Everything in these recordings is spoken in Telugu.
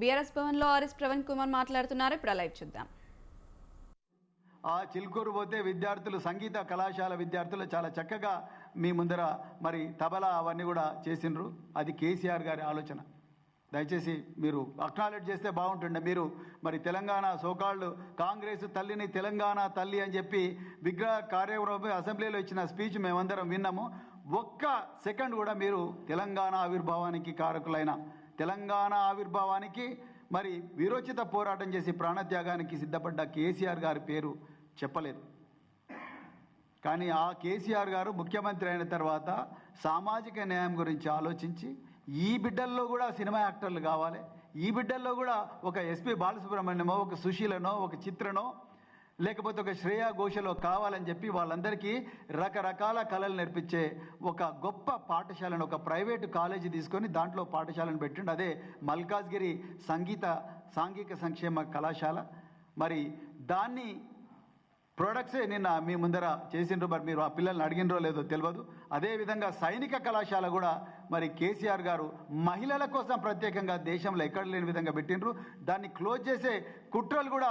బీఆర్ఎస్ భవన్లో ఆర్ఎస్ ప్రవీణ్ కుమార్ మాట్లాడుతున్నారు. ఇప్పుడు లైవ్ చూద్దాం. ఆ చిలుకూరు పోతే విద్యార్థులు సంగీత కళాశాల విద్యార్థులు చాలా చక్కగా మీ ముందర మరి తబలా అవన్నీ కూడా చేసిండ్రు. అది కేసీఆర్ గారి ఆలోచన. దయచేసి మీరు అక్నాలెడ్జ్ చేస్తే బాగుంటుండే. మీరు మరి తెలంగాణ సోకాళ్ళు కాంగ్రెస్ తల్లిని తెలంగాణ తల్లి అని చెప్పి విగ్రహ కార్యక్రమం అసెంబ్లీలో ఇచ్చిన స్పీచ్ మేమందరం విన్నాము. ఒక్క సెకండ్ కూడా మీరు తెలంగాణ ఆవిర్భావానికి కారకులైన తెలంగాణ ఆవిర్భావానికి మరి వీరోచిత పోరాటం చేసి ప్రాణత్యాగానికి సిద్ధపడ్డ కేసీఆర్ గారి పేరు చెప్పలేదు. కానీ ఆ కేసీఆర్ గారు ముఖ్యమంత్రి అయిన తర్వాత సామాజిక న్యాయం గురించి ఆలోచించి ఈ బిడ్డల్లో కూడా సినిమా యాక్టర్లు కావాలి ఈ బిడ్డల్లో కూడా ఒక ఎస్పి బాలసుబ్రహ్మణ్యమో ఒక సుశీలనో ఒక చిత్రనో లేకపోతే ఒక శ్రేయా ఘోషలో కావాలని చెప్పి వాళ్ళందరికీ రకరకాల కళలు నేర్పించే ఒక గొప్ప పాఠశాలను ఒక ప్రైవేటు కాలేజీ తీసుకొని దాంట్లో పాఠశాలను పెట్టిండు. అదే మల్కాజ్గిరి సంగీత సాంఘిక సంక్షేమ కళాశాల. మరి దాన్ని ప్రొడక్ట్సే నిన్న మీ ముందర చేసిండ్రు. మరి మీరు ఆ పిల్లల్ని అడిగినరో లేదో తెలియదు అదేవిధంగా సైనిక కళాశాల కూడా మరి కేసీఆర్ గారు మహిళల కోసం ప్రత్యేకంగా దేశంలో ఎక్కడ లేని విధంగా పెట్టిండ్రు. దాన్ని క్లోజ్ చేసే కుట్రలు కూడా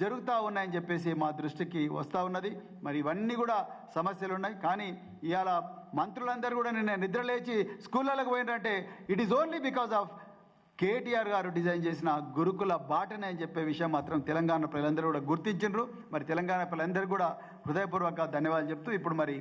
జరుగుతూ ఉన్నాయని చెప్పేసి మా దృష్టికి వస్తూ ఉన్నది. మరి ఇవన్నీ కూడా సమస్యలు ఉన్నాయి. కానీ ఇవాళ మంత్రులందరూ కూడా నిన్న నిద్రలేచి స్కూళ్ళకు పోయినారంటే it is only because of KTR గారు డిజైన్ చేసిన గురుకుల బాటనే అని చెప్పే విషయం మాత్రం తెలంగాణ ప్రజలందరూ కూడా గుర్తించిండ్రు. మరి తెలంగాణ ప్రజలందరూ కూడా హృదయపూర్వక ధన్యవాదాలు చెప్తూ ఇప్పుడు మరి